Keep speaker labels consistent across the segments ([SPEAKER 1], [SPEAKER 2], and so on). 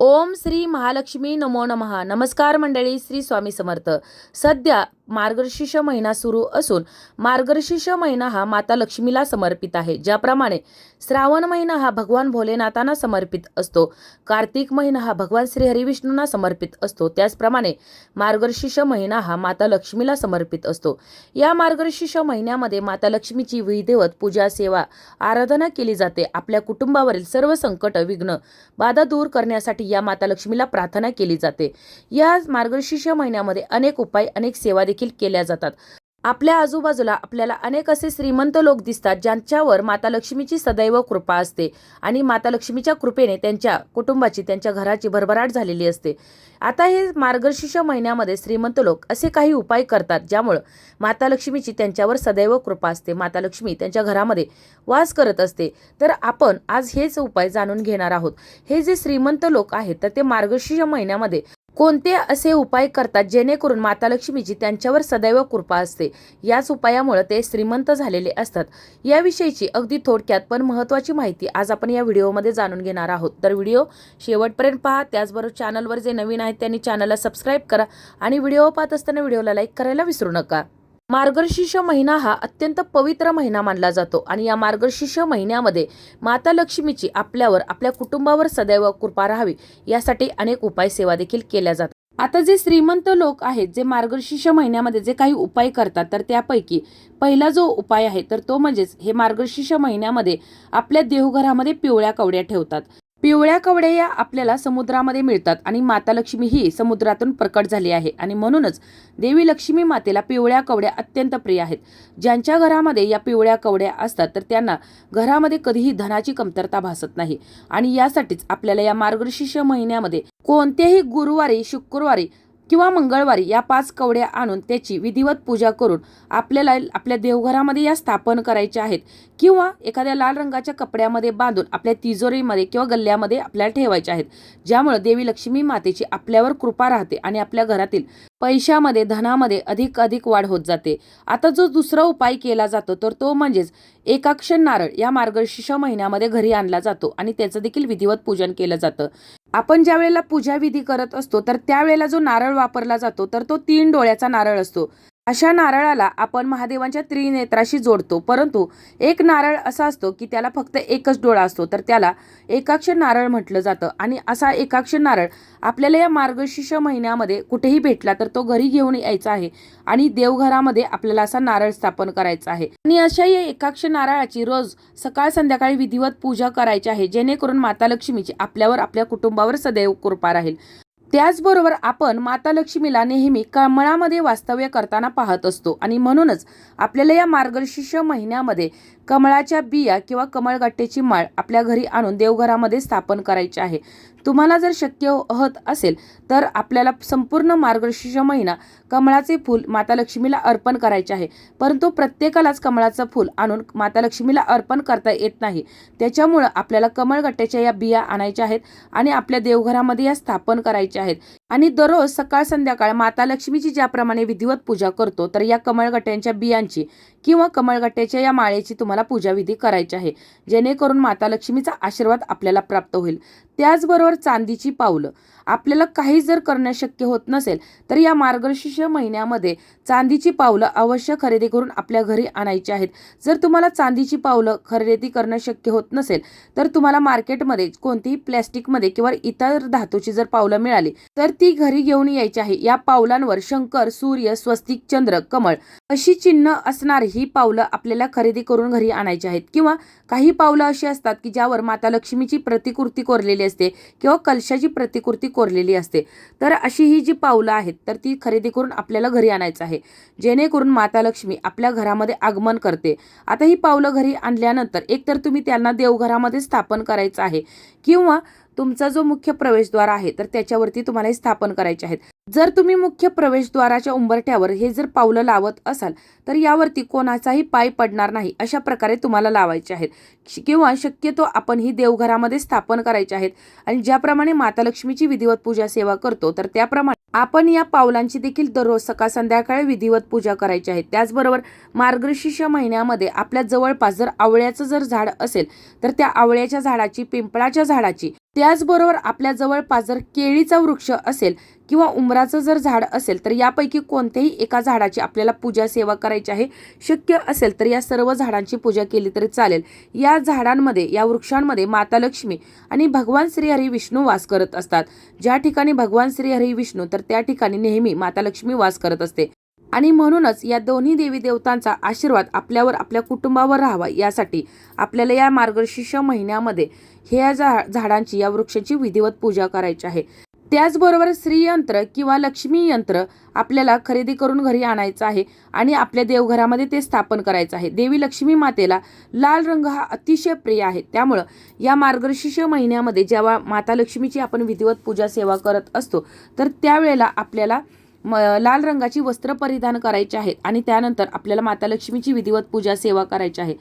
[SPEAKER 1] ओम श्री महालक्ष्मी नमो नमः. नमस्कार मंडळी श्री स्वामी समर्थ. सध्या मार्गशीर्ष महिना सुरू असून मार्गशीर्ष महिना हा माता लक्ष्मीला समर्पित आहे. ज्याप्रमाणे श्रावण महिना हा भगवान भोलेनाथांना समर्पित असतो. कार्तिक महिना हा भगवान श्रीहरिविष्णूंना समर्पित असतो. त्याचप्रमाणे मार्गशीर्ष महिना हा माता लक्ष्मीला समर्पित असतो. या मार्गशीर्ष महिन्यामध्ये माता लक्ष्मीची विधिवत पूजा सेवा आराधना केली जाते. आपल्या कुटुंबावरील सर्व संकट विघ्न बाधा दूर करण्यासाठी या माता लक्ष्मीला प्रार्थना केली जाते. या मार्गशीर्ष महिन्यामध्ये अनेक उपाय अनेक सेवा देखील देखील केल्या जातात. आपल्या आजूबाजूला आपल्याला अनेक असे श्रीमंत लोक दिसतात ज्यांच्यावर माता लक्ष्मीची सदैव कृपा असते आणि माता लक्ष्मीच्या कृपेने त्यांच्या कुटुंबाची त्यांच्या घराची भरभराट झालेली असते. आता हे मार्गशीर्ष महिन्यामध्ये श्रीमंत लोक असे काही उपाय करतात ज्यामुळं माता लक्ष्मीची त्यांच्यावर सदैव कृपा असते माता लक्ष्मी त्यांच्या घरामध्ये वास करत असते. तर आपण आज हेच उपाय जाणून घेणार आहोत. हे जे श्रीमंत लोक आहेत तर ते मार्गशीर्ष महिन्यामध्ये कोणते असे उपाय करतात जेणेकरून माता लक्ष्मीची त्यांच्यावर सदैव कृपा असते? याच उपायामुळे ते श्रीमंत झालेले असतात. याविषयीची अगदी थोडक्यात पण महत्त्वाची माहिती आज आपण या व्हिडिओमध्ये जाणून घेणार आहोत. तर व्हिडिओ शेवटपर्यंत पहा. त्याचबरोबर चॅनलवर जे नवीन आहेत त्यांनी चॅनलला सबस्क्राईब करा आणि व्हिडिओ पाहत असताना व्हिडिओला लाईक करायला विसरू नका. मार्गशीर्ष महिना हा अत्यंत पवित्र महिना मानला जातो आणि या मार्गशीर्ष महिन्यामध्ये माता लक्ष्मीची आपल्यावर आपल्या कुटुंबावर सदैव कृपा राहावी यासाठी अनेक उपाय सेवा देखील केल्या जातात. आता जे श्रीमंत लोक आहेत जे मार्गशीर्ष महिन्यामध्ये जे काही उपाय करतात तर त्यापैकी पहिला जो उपाय आहे तर तो म्हणजेच हे मार्गशीर्ष महिन्यामध्ये आपल्या देवघरामध्ये पिवळ्या कवड्या ठेवतात. पिवळ्या कवड्या या आपल्याला समुद्रामध्ये मिळतात आणि माता लक्ष्मी ही समुद्रातून प्रकट झाली आहे. आणि म्हणूनच देवी लक्ष्मी मातेला पिवळ्या कवड्या अत्यंत प्रिय आहेत. ज्यांच्या घरामध्ये या पिवळ्या कवड्या असतात तर त्यांना घरामध्ये कधीही धनाची कमतरता भासत नाही. आणि यासाठीच आपल्याला या मार्गशीर्ष महिन्यामध्ये कोणत्याही गुरुवारी शुक्रवारी किंवा मंगळवारी या पाच कवड्या आणून त्याची विधिवत पूजा करून आपल्याला आपल्या देवघरामध्ये या स्थापन करायच्या आहेत. किंवा एखाद्या लाल रंगाच्या कपड्यामध्ये बांधून आपल्या तिजोरीमध्ये किंवा गल्ल्यामध्ये आपल्याला ठेवायच्या आहेत. ज्यामुळे देवी लक्ष्मी मातेची आपल्यावर कृपा राहते आणि आपल्या घरातील पैशामध्ये धनामध्ये अधिक अधिक वाढ होत जाते. आता जो दुसरा उपाय केला जातो तर तो म्हणजेच एकाक्षर नारळ या मार्गशीर्ष महिन्यामध्ये घरी आणला जातो आणि त्याचं देखील विधिवत पूजन केलं जातं. आपण ज्या वेळेला पूजाविधी करत असतो तर त्यावेळेला जो नारळ वापरला जातो तर तो तीन डोळ्याचा नारळ असतो. अशा नारळाला आपण महादेवांच्या त्रिनेत्राशी जोडतो. परंतु एक नारळ असा असतो की त्याला फक्त एकच डोळा असतो. तर त्याला एकाक्ष नारळ म्हटलं जातं. आणि असा एकाक्ष नारळ आपल्याला या मार्गशीर्ष महिन्यामध्ये कुठेही भेटला तर तो घरी घेऊन यायचा आहे. आणि देवघरामध्ये आपल्याला असा नारळ स्थापन करायचा आहे. आणि अशा या एकाक्ष नारळाची रोज सकाळ संध्याकाळी विधिवत पूजा करायची आहे. जेणेकरून माता लक्ष्मीची आपल्यावर आपल्या कुटुंबावर सदैव कृपा राहील. त्याचबरोबर आपण माता लक्ष्मीला नेहमी कमळामध्ये वास्तव्य करताना पाहत असतो. आणि म्हणूनच आपल्याला या मार्गशीर्ष महिन्यामध्ये कमळाच्या बिया किंवा कमळगट्टेची माळ आपल्या घरी आणून देवघरामध्ये स्थापन करायची आहे. तुम्हाला जर शक्य होत असेल तर आपल्याला संपूर्ण मार्गशीर्ष महिना कमळाचे फूल माता लक्ष्मीला अर्पण करायचे आहे. परंतु प्रत्येकालाच कमळाचं फूल आणून माता लक्ष्मीला अर्पण करता येत नाही. त्याच्यामुळं आपल्याला कमळगट्ट्याच्या या बिया आणायच्या आहेत आणि आपल्या देवघरामध्ये या स्थापन करायच्या आहेत. आणि दररोज सकाळ संध्याकाळ माता लक्ष्मीची ज्याप्रमाणे विधिवत पूजा करतो तर या कमळगट्ट्यांच्या बियांची किंवा कमळगट्ट्याच्या या माळेची तुम्हाला पूजाविधी करायची आहे. जेणेकरून माता लक्ष्मीचा आशीर्वाद आपल्याला प्राप्त होईल. त्याचबरोबर चांदीची पावलं. आपल्याला काही जर करणं शक्य होत नसेल तर या मार्गशीर्ष महिन्यामध्ये चांदीची पावलं अवश्य खरेदी करून आपल्या घरी आणायची आहेत. जर तुम्हाला चांदीची पावलं खरेदी करणं शक्य होत नसेल तर तुम्हाला मार्केटमध्ये कोणतीही प्लॅस्टिकमध्ये किंवा इतर धातूची जर पावलं मिळाली तर ती घरी घेऊन यायची आहे. या पावलांवर शंकर सूर्य स्वस्तिक चंद्र कमळ अशी चिन्ह असणार ही पावलं आपल्याला खरेदी करून घरी आणायची आहेत. किंवा काही पावलं अशी असतात की ज्यावर माता लक्ष्मीची प्रतिकृती कोरलेली असते किंवा कलशाची प्रतिकृती कोरलेली असते. तर अशी ही जी पावलं आहेत तर ती खरेदी करून आपल्याला घरी आणायचं आहे. जेणेकरून माता लक्ष्मी आपल्या घरामध्ये आगमन करते. आता ही पावलं घरी आणल्यानंतर एकतर तुम्ही त्यांना देवघरामध्ये स्थापन करायचं आहे किंवा तुमचा जो मुख्य प्रवेशद्वार आहे तर त्याच्यावरती तुम्हाला हे स्थापन करायचे आहेत. जर तुम्ही मुख्य प्रवेशद्वाराच्या उंबरठ्यावर हे जर पावलं लावत असाल तर यावरती कोणाचाही पाय पडणार नाही अशा प्रकारे तुम्हाला लावायचे आहेत. किंवा शक्यतो आपण ही देवघरामध्ये स्थापन करायचे आहेत. आणि ज्याप्रमाणे माता लक्ष्मीची विधिवत पूजा सेवा करतो तर त्याप्रमाणे आपण या पावलांची देखील दररोज सकाळ संध्याकाळी विधिवत पूजा करायची आहे. त्याचबरोबर मार्गशीर्ष महिन्यामध्ये आपल्या जवळपास जर आवळ्याचं जर झाड असेल तर त्या आवळ्याच्या झाडाची पिंपळाच्या झाडाची त्याचबरोबर आपल्या जवळपास जर केळीचा वृक्ष असेल किंवा उमराचं जर झाड असेल तर यापैकी कोणत्याही एका झाडाची आपल्याला पूजा सेवा करायची आहे. शक्य असेल तर या सर्व झाडांची पूजा केली तरी चालेल. या झाडांमध्ये या वृक्षांमध्ये माता लक्ष्मी आणि भगवान श्रीहरी विष्णू वास करत असतात. ज्या ठिकाणी भगवान श्रीहरी विष्णू तर त्या ठिकाणी नेहमी माता लक्ष्मी वास करत असते. आणि म्हणूनच या दोन्ही देवी देवतांचा आशीर्वाद आपल्यावर आपल्या कुटुंबावर राहावा यासाठी आपल्याला या मार्गशीर्ष महिन्यामध्ये ह्या झा झाडांची या वृक्षाची विधिवत पूजा करायची आहे. त्याचबरोबर श्रीयंत्र किंवा लक्ष्मी यंत्र आपल्याला खरेदी करून घरी आणायचं आहे आणि आपल्या देवघरामध्ये ते स्थापन करायचं आहे. देवी लक्ष्मी मातेला लाल रंग हा अतिशय प्रिय आहे. त्यामुळं या मार्गशीर्ष महिन्यामध्ये जेव्हा माता लक्ष्मीची आपण विधिवत पूजा सेवा करत असतो तर त्यावेळेला आपल्याला म लाल रंगाची वस्त्र परिधान करायची आहेत आणि त्यानंतर आपल्याला माता लक्ष्मीची विधिवत पूजा सेवा करायची आहे.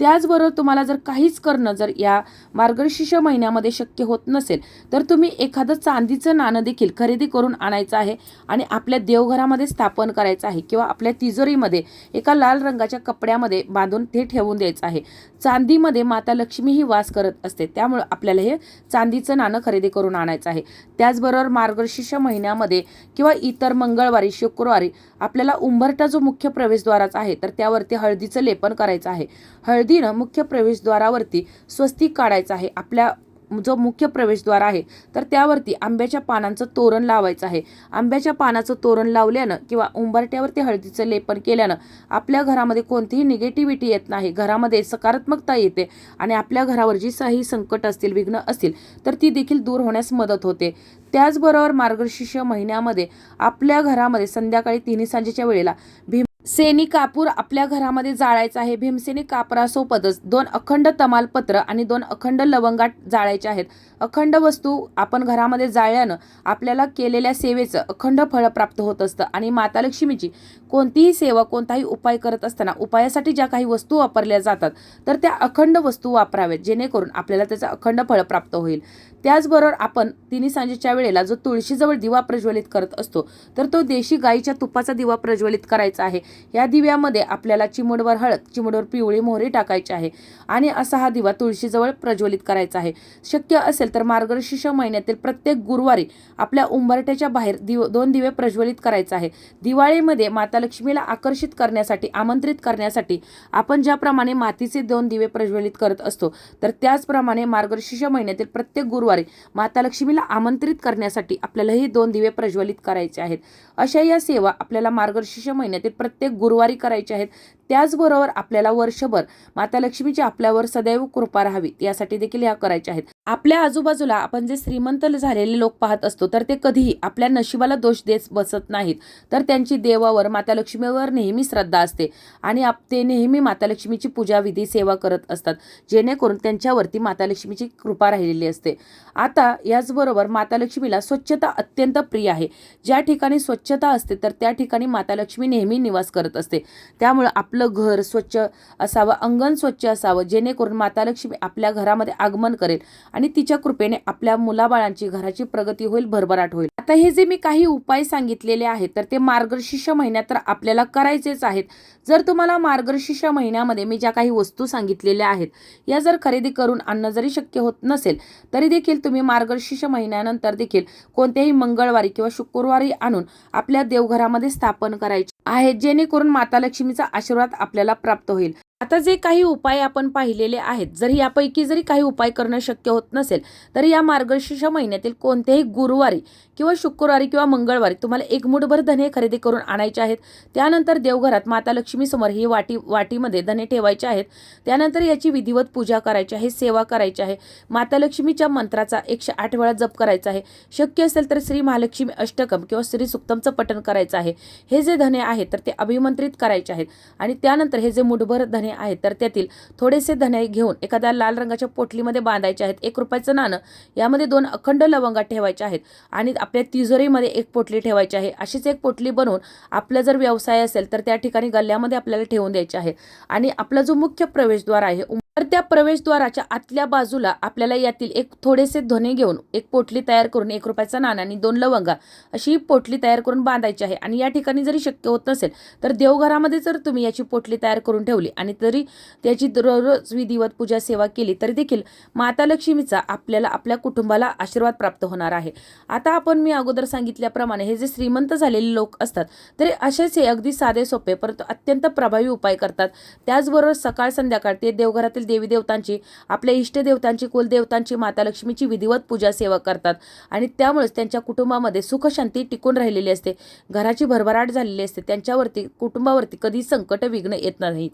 [SPEAKER 1] त्याचबरोबर तुम्हाला जर काहीच करणं जर या मार्गशीर्ष महिन्यामध्ये शक्य होत नसेल तर तुम्ही एखादं चांदीचं नाणं देखील खरेदी करून आणायचं आहे आणि आपल्या देवघरामध्ये स्थापन करायचं आहे किंवा आपल्या तिजोरीमध्ये एका लाल रंगाच्या कपड्यामध्ये बांधून ते ठेवून द्यायचं आहे. चांदीमध्ये माता लक्ष्मी ही वास करत असते त्यामुळं आपल्याला हे चांदीचं नाणं खरेदी करून आणायचं आहे. त्याचबरोबर मार्गशीर्ष महिन्यामध्ये किंवा इतर मंगळवारी शुक्रवारी आपल्याला उंबरटा जो मुख्य प्रवेशद्वाराचा आहे तर त्यावरती हळदीचं लेपन करायचं आहे. हळदीनं मुख्य प्रवेशद्वारावरती स्वस्तिक काढायचं आहे. आपल्या जो मुख्य प्रवेशद्वार आहे तर त्यावरती आंब्याच्या पानांचं तोरण लावायचं आहे. आंब्याच्या पानाचं तोरण लावल्यानं किंवा उंबरट्यावरती हळदीचं लेपन केल्यानं आपल्या घरामध्ये कोणतीही निगेटिव्हिटी येत नाही. घरामध्ये सकारात्मकता येते आणि आपल्या घरावर जी काही संकट असतील विघ्न असतील तर ती देखील दूर होण्यास मदत होते. त्याचबरोबर मार्गशीर्ष महिन्यामध्ये आपल्या घरामध्ये संध्याकाळी तिन्ही सांजेच्या वेळेला भीम सेनी कापूर आपल्या घरामध्ये जाळायचं आहे. भीमसेनी कापरासोबतच दोन अखंड तमालपत्र आणि दोन अखंड लवंगाट जाळायचे आहेत. अखंड वस्तू आपण घरामध्ये जाळल्यानं आपल्याला केलेल्या सेवेचं अखंड फळ प्राप्त होत असतं. आणि माता लक्ष्मीची कोणतीही सेवा कोणताही उपाय करत असताना उपायासाठी ज्या काही वस्तू वापरल्या जातात तर त्या अखंड वस्तू वापराव्यात जेणेकरून आपल्याला त्याचं अखंड फळ प्राप्त होईल. त्याचबरोबर आपण तिन्ही सांजेच्या वेळेला जो तुळशीजवळ दिवा प्रज्वलित करत असतो तर तो देशी गाईच्या तुपाचा दिवा प्रज्वलित करायचा आहे. या दिव्यामध्ये आपल्याला चिमुडवर हळद चिमुडवर पिवळी मोहरी टाकायची आहे आणि असा हा दिवा तुळशीजवळ प्रज्वलित करायचा आहे. शक्य असेल तर मार्गशीर्ष महिन्यातील प्रत्येक गुरुवारी आपल्या उंबरट्याच्या बाहेर दिव दोन दिवे प्रज्वलित करायचा आहे. दिवाळीमध्ये माता लक्ष्मीला आकर्षित करण्यासाठी आमंत्रित करण्यासाठी आपण ज्याप्रमाणे मातीचे दोन दिवे प्रज्वलित करत असतो तर त्याचप्रमाणे मार्गशीर्ष महिन्यातील प्रत्येक गुरुवारी माता लक्ष्मीला आमंत्रित करण्यासाठी आपल्याला हे दोन दिवे प्रज्वलित करायचे आहेत. अशा या सेवा आपल्याला मार्गशीर्ष महिन्यातील प्रत्येक गुरुवारी करायच्या आहेत. त्याचबरोबर आपल्याला वर्षभर माता लक्ष्मीची आपल्यावर सदैव कृपा राहावी यासाठी देखील ह्या करायच्या आहेत. आपल्या आजूबाजूला आपण जे श्रीमंत झालेले लोक पाहत असतो तर ते कधीही आपल्या नशिबाला दोष देत बसत नाहीत. तर त्यांची देवावर माता लक्ष्मीवर नेहमी श्रद्धा असते आणि आप ते नेहमी माता लक्ष्मीची पूजा विधी सेवा करत असतात. जेणेकरून त्यांच्यावरती माता लक्ष्मीची कृपा राहिलेली असते. आता याचबरोबर माता लक्ष्मीला स्वच्छता अत्यंत प्रिय आहे. ज्या ठिकाणी स्वच्छता असते तर त्या ठिकाणी माता लक्ष्मी नेहमी निवास करत असते. त्यामुळं आपलं घर स्वच्छ असावं अंगण स्वच्छ असावं जेणेकरून माता लक्ष्मी आपल्या घरामध्ये आगमन करेल. आणि तिच्या कृपेने आपल्या मुलाबाळांची घराची प्रगती होईल भरभराट होईल. आता हे जे मी काही उपाय सांगितलेले आहेत तर ते मार्गशीर्ष महिन्यात तर आपल्याला करायचेच आहेत. जर तुम्हाला मार्गशीर्ष महिन्यामध्ये मी ज्या काही वस्तू सांगितलेल्या आहेत या जर खरेदी करून आणणं जरी शक्य होत नसेल तरी देखील तुम्ही मार्गशीर्ष महिन्यानंतर देखील कोणत्याही मंगळवारी किंवा शुक्रवारी आणून आपल्या देवघरामध्ये स्थापन करायचे आहेत जेणेकरून माता लक्ष्मीचा आशीर्वाद आपल्याला प्राप्त होईल. आता जे काही उपाय आपण पाहिलेले आहेत जरी यापैकी जरी काही उपाय करणं शक्य होत नसेल तरी या मार्गशीर्ष महिन्यातील कोणत्याही गुरुवारी किंवा शुक्रवारी किंवा मंगळवारी तुम्हाला एक मुठभर धने खरेदी करून आणायचे आहेत. त्यानंतर देवघरात माता लक्ष्मीसमोर ही वाटी वाटीमध्ये धने ठेवायचे आहेत. त्यानंतर याची विधिवत पूजा करायची आहे सेवा करायची आहे. माता लक्ष्मीच्या मंत्राचा एकशे आठ वेळा जप करायचा आहे. शक्य असेल तर श्री महालक्ष्मी अष्टकम किंवा श्री सुक्तमचं पठण करायचं आहे. हे जे धने आहेत तर ते अभिमंत्रित करायचे आहेत. आणि त्यानंतर हे जे मुठभर धने आहेत तर त्यातील थोडेसे धने घेऊन एखाद्या लाल रंगाच्या पोटलीमध्ये बांधायचे आहेत एक रुपयाचं नाणं. यामध्ये दोन अखंड लवंगा ठेवायचे आहेत आणि आपल्या तिजोरीमध्ये एक पोटली ठेवायची आहे. अशीच एक पोटली बनवून आपला जर व्यवसाय असेल तर त्या ठिकाणी गल्ल्यामध्ये आपल्याला ठेवून द्यायचे आहे. आणि आपला जो मुख्य प्रवेशद्वार आहे तर त्या प्रवेशद्वाराच्या आतल्या बाजूला आपल्याला यातील एक थोडेसे ध्वने घेऊन एक पोटली तयार करून एक रुपयाचा नाणं आणि दोन लवंगा अशी ही पोटली तयार करून बांधायची आहे. आणि या ठिकाणी जरी शक्य होत नसेल तर देवघरामध्ये जर तुम्ही याची पोटली तयार करून ठेवली आणि तरी त्याची दररोज विधिवत पूजा सेवा केली तरी देखील माता लक्ष्मीचा आपल्याला आपल्या कुटुंबाला आशीर्वाद प्राप्त होणार आहे. आता आपण मी अगोदर सांगितल्याप्रमाणे हे जे श्रीमंत झालेले लोक असतात तरी असेच हे अगदी साधे सोपे परंतु अत्यंत प्रभावी उपाय करतात. त्याचबरोबर सकाळ संध्याकाळ ते देवघरातील देवी देवतांची आपल्या इष्टदेवतांची कुलदेवतांची माता लक्ष्मीची विधिवत पूजा सेवा करतात. आणि त्यामुळेच त्यांच्या कुटुंबामध्ये सुखशांती टिकून राहिलेली असते. घराची भरभराट झालेली असते. त्यांच्यावरती कुटुंबावरती कधी संकट विघ्न येत नाहीत.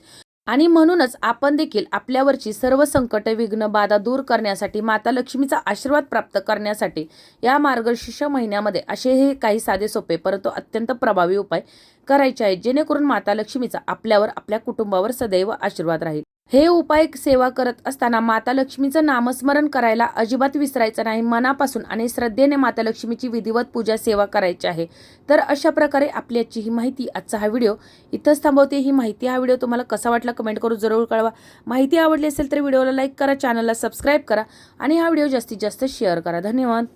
[SPEAKER 1] आणि म्हणूनच आपण देखील आपल्यावरची सर्व संकट विघ्न बाधा दूर करण्यासाठी माता लक्ष्मीचा आशीर्वाद प्राप्त करण्यासाठी या मार्गशीर्ष महिन्यामध्ये असे हे काही साधे सोपे परंतु अत्यंत प्रभावी उपाय करायचे आहेत जेणेकरून माता लक्ष्मीचा आपल्यावर आपल्या कुटुंबावर सदैव आशीर्वाद राहील. हे उपाय सेवा करत असताना माता लक्ष्मीचं नामस्मरण करायला अजिबात विसरायचं नाही. मनापासून आणि श्रद्धेने माता लक्ष्मीची विधिवत पूजा सेवा करायची आहे. तर अशा प्रकारे आपली आजची ही माहिती आजचा हा व्हिडिओ इथंच थांबवते. ही माहिती हा व्हिडिओ तुम्हाला कसा वाटला कमेंट करून जरूर कळवा. माहिती आवडली असेल तर व्हिडिओला लाईक करा चॅनलला सबस्क्राईब करा आणि हा व्हिडिओ जास्तीत जास्त शेअर करा. धन्यवाद.